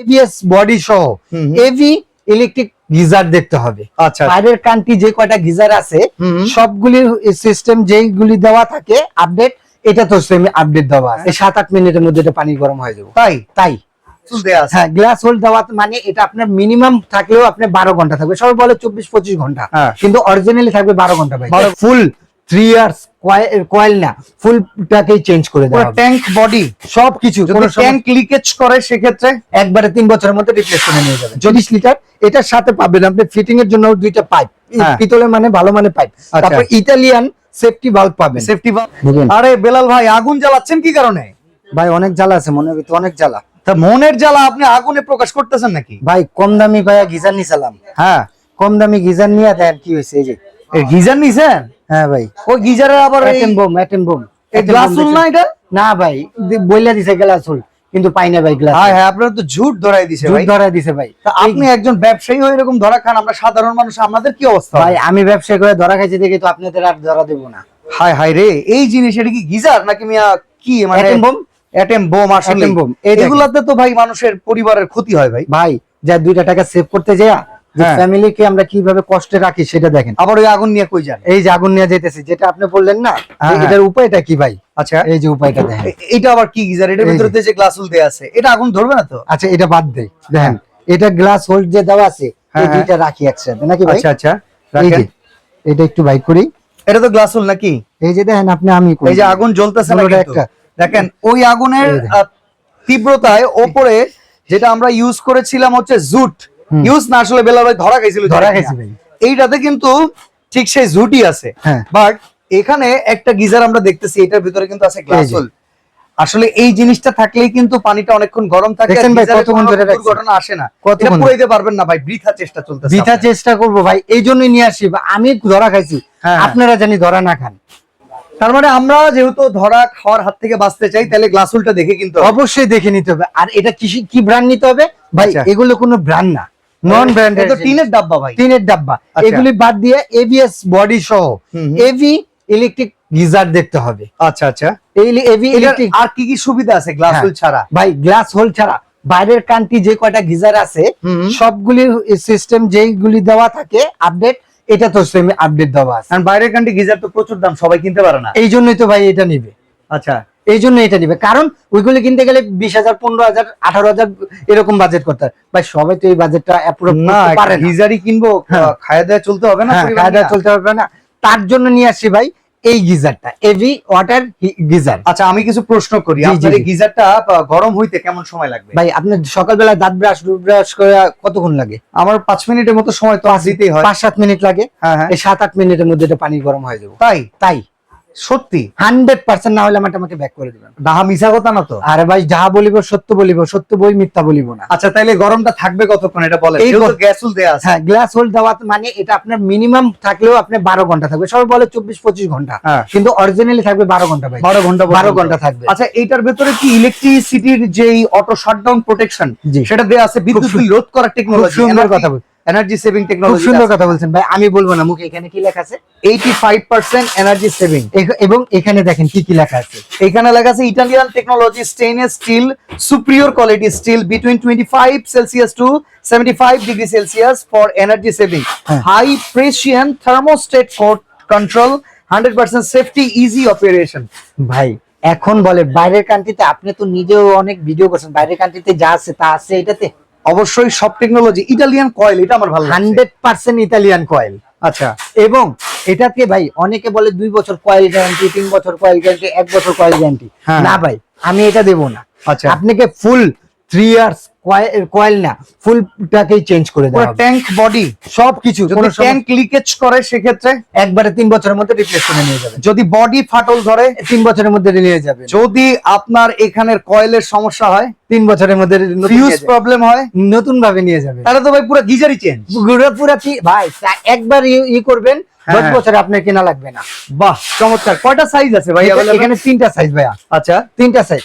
ABS body সহ AV electric geyser দেখতে হবে। আচ্ছা বাইরের কান্ট্রি যে কয়টা গিজার আছে সবগুলির সিস্টেম যেইগুলি দেওয়া থাকে আপডেট এটা তো সেম আপডেট দেওয়া আছে। সাত আট মিনিটের মধ্যে এটা পানি গরম হয়ে যাবে। তাই? তাই। হ্যাঁ গ্লাস হোল দেওয়া মানে এটা আপনার মিনিমাম থাকলেও আপনি বারো ঘণ্টা থাকবে। সবাই বলে চব্বিশ পঁচিশ ঘণ্টা। হ্যাঁ। কিন্তু অরিজিনালি থাকবে বারো ঘণ্টা ভাই। ফুল থ্রি ইয়ার্স কয়েল না ফুলটাকেই চেঞ্জ করে দেওয়া। ট্যাঙ্ক বডি সবকিছু যদি কোনো সমস্যা- ট্যাঙ্ক লিকেজ করে সেক্ষেত্রে একবারে তিন বছরের মধ্যে রিপ্লেস করে নিয়ে যাবেন চল্লিশ লিটার এটার সাথে পাবেন আপনি ফিটিং এর জন্য দুইটা পাইপ হ্যাঁ। পিতলের মানে ভালো মানে পাইপ আচ্ছা। তারপর ইতালিয়ান সেফটি ভাল্ব পাবেন। সেফটি বুঝলেন? আরে বেলাল ভাই আগুন জ্বালাচ্ছেন কি কারণে? ভাই অনেক জ্বালা আছে মনের ভিতরে অনেক জ্বালা। তা মনের জ্বালা আপনি আগুনে প্রকাশ করতেছেন নাকি? ভাই কম দামি ভাইয়া গিজার নিছিলাম হ্যাঁ। কম দামি গিজার নিয়ে দেন কি হয়েছে এই যে। গিজার নিছেন? হ্যাঁ ভাই। ওই গিজারের আবার অ্যাটেম বোম অ্যাটেম বোম না এটা? না ভাই বইলা দিছে গ্লাস কিন্তু পাই না ভাই গ্লাস হ্যাঁ হ্যাঁ আপনারা তো ঝুট ধরাই দিছে ভাই। ধরা দিছে ভাই। তা আপনি একজন ব্যবসায়ী হয়ে এরকম ধরা খান আমরা সাধারণ মানুষ আমাদের কি অবস্থা? ভাই আমি ব্যবসা করে ধরা খাইছি দেখে তো আপনাদের আর ধরা দেবো না। হাই হাই রে এই জিনিস এটা কি গিজার নাকি মিয়া কি মানে অ্যাটেম বোম অ্যাটেম বোম আসলে। Bomb, এগুলাতে তো ভাই মানুষের পরিবারের ক্ষতি হয় ভাই। ভাই যা দুইটা টাকা সেভ করতে যায়। ফ্যামিলিকে আমরা কীভাবে কষ্টে রাখি সেটা দেখেন। আবার ওই আগুন নিয়ে কই যান? এই যে আগুন নিয়ে যেতেছি যেটা আপনি বললেন না হ্যাঁ, এটার উপায়টা কি ভাই? আচ্ছা। এই যে উপায়টা দেখেন। এটা আবার কি গিজার? এটার ভিতরে যে। গ্লাস আছে। এটা আগুন ধরবে না তো? আচ্ছা এটা বাদ দেই। দেখেন এটা গ্লাস হোল্ড যে দেওয়া আছে হ্যাঁ, এই হ্যাঁ। দুইটা রাখি একসাথে নাকি ভাই? আচ্ছা আচ্ছা। রাখেন। এটা একটু বাইক করি। এটা তো গ্লাস উল নাকি? এই যে দেখেন আপনি আমি এই যে আগুন জ্বলতেছে না একটা। দেখেন ওই আগুনের তীব্রতায় ওপরে যেটা আমরা ইউজ করেছিলাম হচ্ছে জুট। ইউজ না আসলে বেলা ভাই ধরা খাইছিল ধরা খাইছি ভাই। এইটাতে কিন্তু ঠিক সেই জুটই আছে। হ্যাঁ। বাট এখানে একটা গিজার আমরা দেখতেছি এটার ভিতরে কিন্তু আছে গ্লাস এই হোল। আসলে এই জিনিসটা থাকলেই কিন্তু পানিটা অনেকক্ষণ গরম থাকে আর দেখছেন ভাই কতক্ষণ ধরে? দুর্ঘটনা আসে না। কতক্ষণ? এটা পুরাইতে পারবেন না ভাই বৃথা চেষ্টা চলতেছে বৃথা চেষ্টা করব ভাই এই জন্যই নিয়ে আসি। আমি ধরা খাইছি হ্যাঁ। আপনারা জানি ধরা না খান। তার মানে আমরা যেহেতু ধরা খাওয়ার হাত থেকে বাঁচতে চাই তাহলে গ্লাস হোলটা দেখে কিন্তু অবশ্যই দেখে নিতে হবে। আর এটা কি কি ব্র্যান্ড নিতে হবে? ভাই আচ্ছা। এগুলো কোনো ব্র্যান্ড না। নন ব্র্যান্ডেড এটা টিনের ডাব্বা ভাই। টিনের ডাব্বা। আচ্ছা। এগুলি বাদ দিয়ে এবিএস বডি সহ। এভি ইলেকট্রিক গিজার দেখতে হবে। আচ্ছা আচ্ছা। এই এভি ইলেকট্রিক আর কি কি সুবিধা আছে গ্লাস হ্যাঁ। হোল ছাড়া? ভাই গ্লাস হোল ছাড়া। বাইরের কান্ট্রি যে কয়টা গিজার আছে হুম। সবগুলির সিস্টেম যেইগুলি দেওয়া থাকে আপডেট এটা তো সেম আপডেট দেওয়া আছে। কারণ বাইরের কান্ট্রি গিজার তো প্রচুর দাম সবাই কিনতে পারে না। এই জন্যই তো ভাই এটা নিবে। আচ্ছা। এই জন্য এটা নিবে কারণ ওইগুলি কিনতে গেলে বিশ হাজার পনেরো হাজার আঠারো হাজার এরকম বাজেট করতে হয়। ভাই সবাই তো এই বাজেটটা অ্যাপ্রুভ না পারে গিজারই কিনবো হ্যাঁ। খাওয়া দাওয়া চলতে হবে না হ্যাঁ, খাওয়া দাওয়া? চলতে পারবে না। তার জন্য নিয়ে আসছি ভাই এই গিজারটা এভি ওয়াটার গিজার। আচ্ছা আমি কিছু প্রশ্ন করি। আপনার এই গিজারটা গরম হইতে কেমন সময় লাগবে? ভাই আপনার সকালবেলা দাঁত ব্রাশ ব্রাশ করে কতক্ষণ লাগে? আমার পাঁচ মিনিটের মতো সময় তো দিতেই হয়। পাঁচ সাত মিনিট লাগে। হ্যাঁ হ্যাঁ। এই সাত আট মিনিটের মধ্যে এটা পানি গরম হয়ে যাবে। তাই? তাই। সত্যি। হান্ড্রেড পার্সেন্ট না হলে আমাকে আমাকে ব্যাক করে দিবেন। ডাহা মিশা কথা না তো? আরে ভাই যাহা বলিব সত্য বলিব সত্য বই মিথ্যা বলিব না। আচ্ছা তাইলে গরমটা থাকবে কতক্ষণ? এটা বলেন। এই গর- গ্যাসুল দেয়া আছে। হ্যাঁ গ্লাস হোল দেওয়া মানে এটা আপনার মিনিমাম থাকলেও আপনি বারো ঘণ্টা থাকবে। সবাই বলে চব্বিশ পঁচিশ ঘণ্টা। হ্যাঁ। কিন্তু অরিজিনালি থাকবে বারো ঘণ্টা ভাই। বারো ঘণ্টা বারো ঘণ্টা থাকবে। আচ্ছা এইটার ভেতরে কি ইলেকট্রিসিটির যে অটো শাটডাউন প্রোটেকশন। সেটা দেওয়া আছে? বিদ্যুৎ বিল রোধ করার টেকনোলজি সুন্দর কথা বল- এনার্জি সেভিং টেকনোলজি সুন্দর কথা বলছেন। ভাই আমি বলব না মুখে এখানে কি লেখা আছে? 85% এনার্জি সেভিং এবং এখানে দেখেন কি কি লেখা আছে? এখানে লেখা আছে Italian technology stainless steel superior quality steel between 25 Celsius to 75 degree Celsius for energy saving. High precision thermostat control 100% safety easy operation ভাই এখন বলে বাইরের কান্ট্রিতে আপনি তো নিজেও অনেক ভিডিও করছেন। বাইরের কান্ট্রিতে যা আছে তা আছে এটাতে? অবশ্যই সব টেকনোলজি ইটালিয়ান কয়েল এটা আমার ভালো হান্ড্রেড পার্সেন্ট ইটালিয়ান কয়েল আচ্ছা। এবং এটাকে ভাই অনেকে বলে দুই বছর কয়েল গ্যারান্টি তিন বছর কয়েল গ্যারান্টি এক বছর কয়েল গ্যারান্টি। না ভাই আমি এটা দেবো না। আচ্ছা। আপনাকে ফুল থ্রি ইয়ার্স কয়েল না ফুলটাকেই চেঞ্জ করে দেওয়া হবে। ট্যাঙ্ক বডি সবকিছু যদি ট্যাঙ্ক লিকেজ করে সেক্ষেত্রে একবারে তিন বছরের মধ্যে রিপ্লেস করে নিয়ে যাবে। যদি বডি ফাটল ধরে তিন বছরের মধ্যে নিয়ে যাবে। যদি আপনার এখানের কয়েলের সমস্যা হয় তিন বছরের মধ্যে ফিউজ প্রবলেম হয় নতুন ভাবে নিয়ে যাবে। তাহলে তো ভাই পুরো গিজারই চেঞ্জ পুরো পুরা ভাই একবার ই করবেন হ্যাঁ, দশ। বছরে আপনার কেনা লাগবে না। বাহ চমৎকার। কয়টা সাইজ আছে ভাই এখানে তিনটা সাইজ ভাইয়া। আচ্ছা। তিনটা সাইজ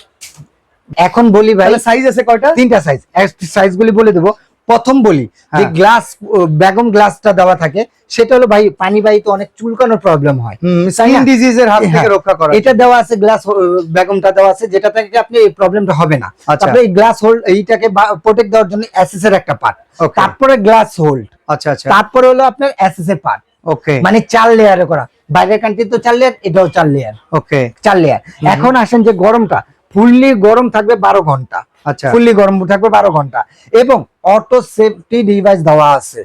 এখন বলি ভাই তাহলে সাইজ আছে কয়টা? তিনটা সাইজ সাইজ গুলি বলে দেবো। প্রথম বলি যে হ্যাঁ। গ্লাস বেগম গ্লাসটা দেওয়া থাকে সেটা হলো ভাই পানি বাহিত অনেক চুলকানোর প্রবলেম হয়। ডিজিজের হাত থেকে হ্যাঁ। রক্ষা করা এটা দেওয়া আছে গ্লাস বেগমটা দেওয়া আছে যেটা থেকে আপনি এই প্রবলেমটা হবে না। আচ্ছা। তারপরে এই গ্লাস হোল্ড এইটাকে প্রোটেক্ট দেওয়ার জন্য অ্যাসেস এর একটা পার্ট. তারপরে গ্লাস হোল্ড আচ্ছা আচ্ছা। তারপরে হলো আপনার অ্যাসেস এর পার্ট ওকে মানে চার লেয়ারে করা। বাইরের কান্ট্রি তো চার লেয়ার এটাও চার লেয়ার ওকে চার লেয়ার এখন আসেন যে গরমটা ফুললি গরম থাকবে বারো ঘণ্টা। আচ্ছা। ফুললি গরম থাকবে বারো ঘণ্টা। এবং অটো সেফটি ডিভাইস দেওয়া আছে।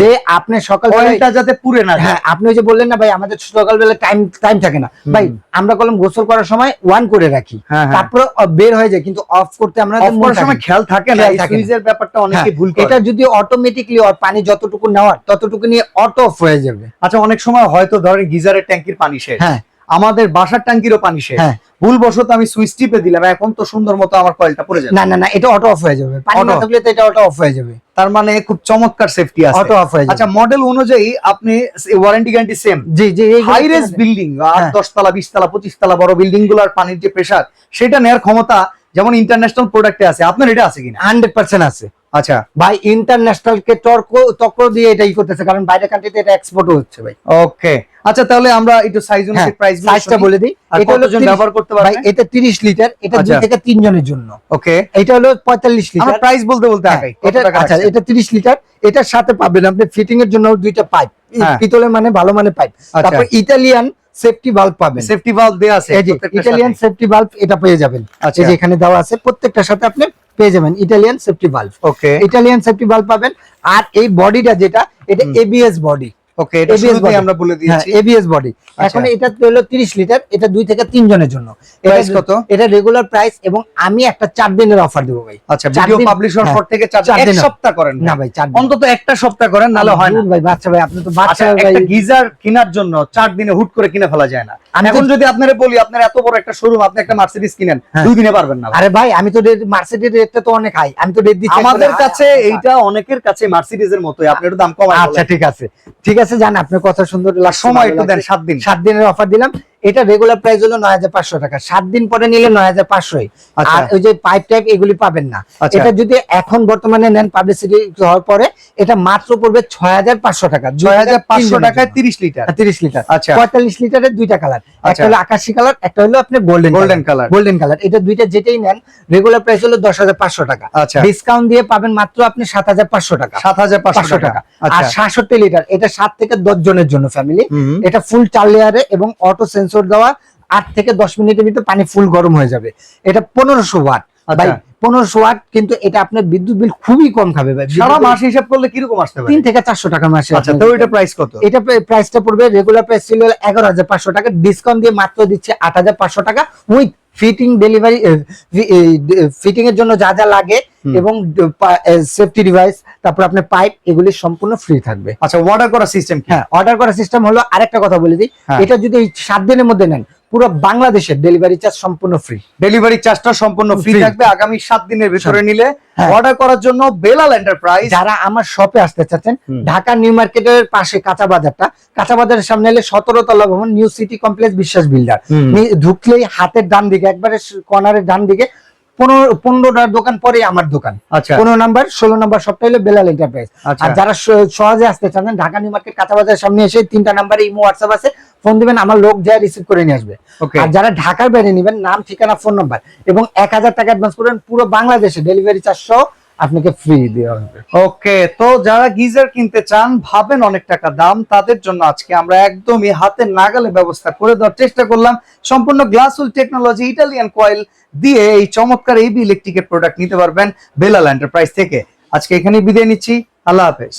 যে আপনি সকাল অয়েলটা যাতে পুড়ে না হ্যাঁ আপনি যে বললেন না ভাই আমাদের সকালবেলা টাইম টাইম থাকে না। ভাই আমরা কলম গোসল করার সময় ওয়ান করে রাখি। হ্যাঁ, হ্যাঁ। তারপরে বের হয়ে যায় কিন্তু অফ করতে আমরা অফ করার সময় খেয়াল থাকে না। সুইচের ব্যাপারটা অনেকে হ্যাঁ, ভুল করে। এটা যদি অটোমেটিকলি পানি যতটুকু নেওয়ার ততটুকু নিয়ে অটো অফ হয়ে যাবে। আচ্ছা অনেক সময় হয়তো ধরেন গিজারের ট্যাঙ্কির পানি শেষ। হ্যাঁ। আমাদের বাসার ট্যাঙ্কিরও পানি শেষ। হ্যাঁ। ভুলবশত আমি সুইচ টিপে দিলাম এখন তো সুন্দর মতো আমার কয়েলটা পড়ে যাবে। না না না এটা অটো অফ হয়ে যাবে। পানি না থাকলে তো এটা অটো অফ হয়ে যাবে। তার মানে খুব চমৎকার সেফটি আছে। অটো অফ হয়ে যাবে। আচ্ছা মডেল অনুযায়ী আপনি ওয়ারেন্টি গ্যারান্টি সেম জি জি এইগুলো- হাই রেস বিল্ডিং হ্যাঁ। দশ তলা বিশ তলা পঁচিশ তলা বড় বিল্ডিংগুলার পানির যে প্রেসার সেটা নেওয়ার ক্ষমতা যেমন ইন্টারন্যাশনাল প্রোডাক্টে আছে আপনার এটা আছে কিনা? 100% আছে। আচ্ছা। ভাই ইন্টারন্যাশনাল কে টর্ক টক্কর দিয়ে এটাই করতেছে কারণ বাইরের কান্ট্রিতে এটা এক্সপোর্ট হচ্ছে ভাই। ওকে আচ্ছা তাহলে আমরা একটু সাইজ হ্যাঁ অনুযায়ী প্রাইস সাইজটা বলে দিই। এটা হলো ব্যবহার করতে ভাই এটা 30 লিটার এটা দুই আচ্ছা। থেকে তিন জনের জন্য। ওকে এটা হলো 45 আমরা প্রাইস বলতে বলতে হ্যাঁ, আগাই। এটা আচ্ছা এটা 30 লিটার এটার সাথে পাবেন আপনি ফিটিং এর জন্য দুইটা পাইপ হ্যাঁ। পিতলের মানে ভালো মানে পাইপ আচ্ছা। তারপর ইতালিয়ান সেফটি বাল্ব পাবেন। সেফটি ভালভ দেয়া আছে ইটালিয়ান সেফটি বাল্ব এটা পেয়ে যাবেন। আচ্ছা। এখানে দেওয়া আছে প্রত্যেকটার সাথে আপনি পেয়ে যাবেন ইটালিয়ান সেফটি বাল্ব ওকে ইটালিয়ান সেফটি ভাল্ভ পাবেন। আর এই বডিটা যেটা এটা। এবিএস বডি ওকে এটা শুরুতেই আমরা বলে দিয়েছি। এবিএস বডি আচ্ছা। এখন এটা হলো 30 লিটার এটা দুই থেকে তিন জনের জন্য Price কত? এটা রেগুলার প্রাইস এবং আমি একটা চার দিনের অফার দেবো ভাই। আচ্ছা ভিডিও পাবলিশ হওয়ার হ্যাঁ, পর থেকে চার চার এক দিন সপ্তাহ করেন না ভাই চার দিন। অন্তত একটা সপ্তাহ করেন নালে হয় না। ভাই বাচ্চা ভাই আপনি তো আচ্ছা বাচ্চা ভাই। একটা গিজার কেনার জন্য চার দিনে হুট করে কিনে ফেলা যায় না। এখন যদি আপনারা বলি আপনার এত বড় একটা শোরুম আপনি একটা মার্সিডিজ কিনেন হ্যাঁ। দুই দিনে পারবেন না আরে ভাই আমি তো মার্সিডিজ রেটটা তো অনেক হাই আমি তো রেট দিচ্ছি আমাদের কাছে এইটা অনেকের কাছে মার্সিডিজের মতোই আপনি একটু দাম কমাই আচ্ছা ঠিক আছে। ঠিক আছে জান আপনার কথা সুন্দর লাগছে, সময় একটু দেন সাত দিন। সাত দিনের অফার দিলাম। এটা রেগুলার প্রাইস হলো নয় হাজার পাঁচশো টাকা। সাত দিন পরে নিলে নয় হাজার পাঁচশোই। আচ্ছা। আর ওই যে পাইপ টাইপ এগুলি পাবেন না। আচ্ছা। এটা যদি এখন বর্তমানে নেন পাবলিসিটি হওয়ার পরে এটা মাত্র পড়বে ছয় হাজার পাঁচশো টাকা। ছয় হাজার পাঁচশো টাকায় তিরিশ লিটার তিরিশ লিটার আচ্ছা। পঁয়তাল্লিশ লিটারের দুইটা কালার একটা আচ্ছা। হলো আকাশি কালার একটা হলো আপনার golden Golden color। Golden colour এটা দুইটা যেটাই নেন রেগুলার প্রাইস হলো দশ হাজার পাঁচশো টাকা। আচ্ছা। ডিসকাউন্ট দিয়ে পাবেন মাত্র আপনি সাত হাজার পাঁচশো টাকা। সাত হাজার পাঁচশো টাকা। আর সাতষট্টি লিটার এটা সাত থেকে দশ জনের জন্য ফ্যামিলি এটা ফুল চার লেয়ারে এবং অটো সেন্সর দেওয়া আট থেকে দশ মিনিটের ভিতরে পানি ফুল গরম হয়ে যাবে এটা পনেরোশো ওয়াট আচ্ছা। ভাই পনেরোশো ওয়াট কিন্তু এটা আপনার বিদ্যুৎ বিল খুবই কম খাবে ভাই। সারা মাস হিসাব করলে কীরকম আসতে পারে? তিন থেকে চারশো টাকা মাসে আচ্ছা তো এটা প্রাইস কত? এটা প্রাইসটা পড়বে রেগুলার প্রাইস ছিল এগারো হাজার পাঁচশো টাকা ডিসকাউন্ট দিয়ে মাত্র দিচ্ছে আট হাজার পাঁচশো টাকা উইথ ফিটিং ডেলিভারি ফিটিং এর জন্য যা যা লাগে এবং সেফটি ডিভাইস তারপর আপনার পাইপ এগুলি সম্পূর্ণ ফ্রি থাকবে। আচ্ছা অর্ডার করার সিস্টেম হ্যাঁ অর্ডার করার সিস্টেম হলো আরেকটা কথা বলে দিই। হ্যাঁ। এটা যদি সাত দিনের মধ্যে নেন পুরো বাংলাদেশের ডেলিভারি চার্জ সম্পূর্ণ ফ্রি ডেলিভারি চার্জটা সম্পূর্ণ ফ্রি থাকবে আগামী সাত দিনের ভিতরে নিলে হ্যাঁ। অর্ডার করার জন্য বেলাল এন্টারপ্রাইজ যারা আমার শপে আসতে চাচ্ছেন। ঢাকা নিউ মার্কেটের পাশে কাঁচা বাজারটা কাঁচা বাজারের সামনে এলে সতেরো তলা ভবন new city complex Biswas builder. ঢুকলেই হাতের ডান দিকে একবারে কর্নারের ডান দিকে পনেরো পনেরোটার দোকান পরে আমার দোকান। আচ্ছা। পনেরো নাম্বার ষোলো নাম্বার সবটা হলো বেলাল এন্টারপ্রাইজ আচ্ছা। আর যারা সহজে আসতে চান ঢাকা নিউ মার্কেট কাঁচা বাজারের সামনে এসে তিনটা নাম্বারে ইমো হোয়াটসঅ্যাপ আছে ফোন দিবেন আমার লোক যা রিসিভ করে নিয়ে আসবে। ওকে আর যারা ঢাকার বাইরে নিবেন নাম ঠিকানা ফোন নাম্বার এবং এক হাজার টাকা অ্যাডভান্স করবেন পুরো বাংলাদেশে ডেলিভারি চারশো আপনাকে ফ্রি দেওয়া হবে। ওকে তো যারা গিজার কিনতে চান, ভাবেন অনেক টাকা দাম, তাদের জন্য আজকে আমরা একদমই হাতে নাগালে ব্যবস্থা করে দেওয়ার চেষ্টা করলাম। সম্পূর্ণ গ্লাসুল টেকনোলজি ইটালিয়ান কয়েল দিয়ে এই চমৎকার এবি ইলেকট্রিকের প্রোডাক্ট নিতে পারবেন বেলাল এন্টারপ্রাইজ থেকে। আজকে এখানে বিদায় নিচ্ছি। আল্লাহ হাফেজ।